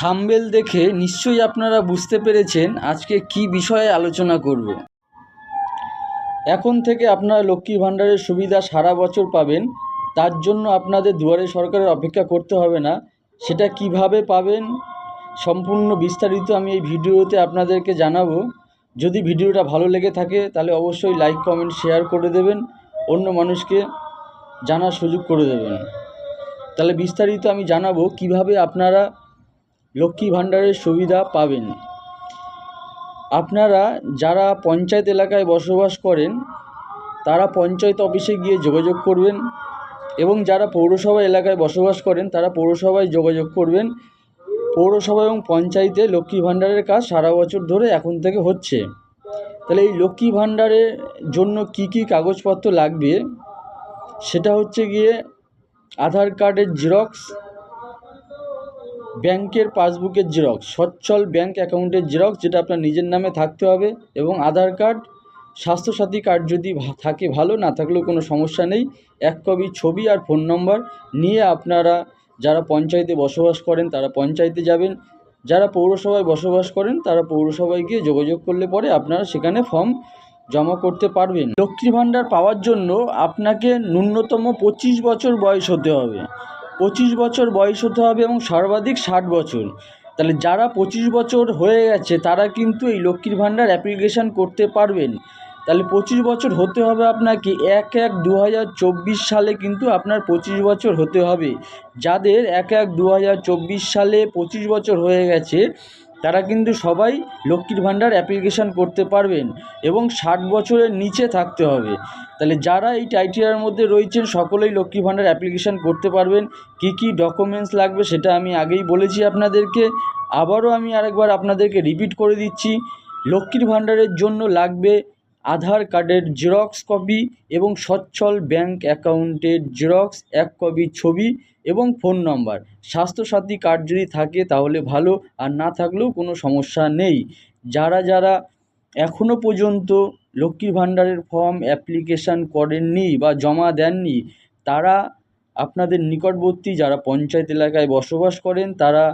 Thumbnail দেখে নিশ্চয়ই আপনারা বুঝতে পেরেছেন আজকে কী বিষয়ে আলোচনা করব। এখন থেকে আপনারা লক্ষ্মী ভাণ্ডারের সুবিধা সারা বছর পাবেন, তার জন্য আপনাদের দুয়ারে সরকারের অপেক্ষা করতে হবে না, সেটা কীভাবে পাবেন সম্পূর্ণ বিস্তারিত আমি এই ভিডিওতে আপনাদেরকে জানাব। যদি ভিডিওটা ভালো লেগে থাকে, তাহলে অবশ্যই লাইক, কমেন্ট, শেয়ার করে দেবেন, অন্য মানুষকে জানার সুযোগ করে দেবেন। তাহলে বিস্তারিত আমি জানাব কীভাবে আপনারা লক্ষ্মী ভাণ্ডারের সুবিধা পাবেন। আপনারা যারা পঞ্চায়েত এলাকায় বসবাস করেন, তারা পঞ্চায়েত অফিসে গিয়ে যোগাযোগ করবেন এবং যারা পৌরসভা এলাকায় বসবাস করেন, তারা পৌরসভায় যোগাযোগ করবেন। পৌরসভা এবং পঞ্চায়েতে লক্ষ্মী ভাণ্ডারের কাজ সারা বছর ধরে এখন থেকে হচ্ছে। তাহলে এই লক্ষ্মী ভাণ্ডারের জন্য কি কি কাগজপত্র লাগবে? সেটা হচ্ছে গিয়ে আধার কার্ডের জেরক্স ব্যাংকের পাসবুকের জেরক্স, সচ্ছল ব্যাংক অ্যাকাউন্টের জেরক্স, যেটা আপনার নিজের নামে থাকতে হবে এবং আধার কার্ড, স্বাস্থ্যসাথী কার্ড যদি থাকে ভালো, না থাকলেও কোনো সমস্যা নেই। এক কপি ছবি আর ফোন নম্বর নিয়ে আপনারা যারা পঞ্চায়েতে বসবাস করেন, তারা পঞ্চায়েতে যাবেন। যারা পৌরসভায় বসবাস করেন, তারা পৌরসভায় গিয়ে যোগাযোগ করলে পরে আপনারা সেখানে ফর্ম জমা করতে পারবেন। লক্ষ্মী ভাণ্ডার পাওয়ার জন্য আপনাকে ন্যূনতম পঁচিশ বছর বয়স হতে হবে। পঁচিশ বছর বয়স হতে হবে এবং সর্বাধিক ষাট বছর। তাহলে যারা পঁচিশ বছর হয়ে গেছে, তারা কিন্তু এই লক্ষ্মীর ভাণ্ডার অ্যাপ্লিকেশান করতে পারবেন। তাহলে পঁচিশ বছর হতে হবে আপনাকে, এক এক দু সালে কিন্তু আপনার পঁচিশ বছর হতে হবে। যাদের এক এক দু সালে পঁচিশ বছর হয়ে গেছে তারা কিন্তু সবাই লক্ষ্মীর ভাণ্ডার অ্যাপ্লিকেশান করতে পারবেন এবং ষাট বছরের নিচে থাকতে হবে। তাহলে যারা এই টাইটেরিয়ার মধ্যে রয়েছেন, সকলেই লক্ষ্মী ভাণ্ডার অ্যাপ্লিকেশান করতে পারবেন। কি কি ডকুমেন্টস লাগবে সেটা আমি আগেই বলেছি আপনাদেরকে। আবারও আমি আরেকবার আপনাদেরকে রিপিট করে দিচ্ছি। লক্ষ্মীর ভাণ্ডারের জন্য লাগবে আধার কার্ডের জেরক্স কপি এবং সচ্ছল ব্যাংক অ্যাকাউন্টের জেরক্স এক কপি ছবি এবং ফোন নম্বর। স্বাস্থ্যসাথী কার্ড যদি থাকে তাহলে ভালো, আর না থাকলেও কোনো সমস্যা নেই। যারা যারা এখনও পর্যন্ত লক্ষ্মীর ভাণ্ডারের ফর্ম অ্যাপ্লিকেশান করেননি বা জমা দেননি, তারা আপনাদের নিকটবর্তী যারা পঞ্চায়েত এলাকায় বসবাস করেন, তারা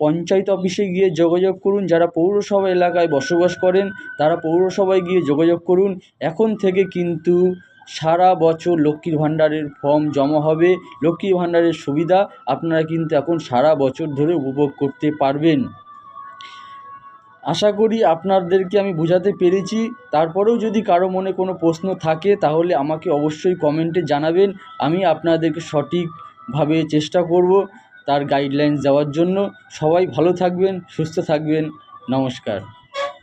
পঞ্চায়েত অফিসে গিয়ে যোগাযোগ করুন, যারা পৌরসভা এলাকায় বসবাস করেন, তারা পৌরসভায় গিয়ে যোগাযোগ করুন। এখন থেকে কিন্তু সারা বছর লক্ষ্মীর ভাণ্ডারের ফর্ম জমা হবে। লক্ষ্মীর ভাণ্ডারের সুবিধা আপনারা কিন্তু এখন সারা বছর ধরে উপভোগ করতে পারবেন। আশা করি আপনাদেরকে আমি বোঝাতে পেরেছি। তারপরেও যদি কারও মনে কোনো প্রশ্ন থাকে, তাহলে আমাকে অবশ্যই কমেন্টে জানাবেন। আমি আপনাদেরকে সঠিকভাবে চেষ্টা করব। তার গাইডলাইন দেওয়ার জন্য সবাই ভালো থাকবেন সুস্থ থাকবেন। নমস্কার।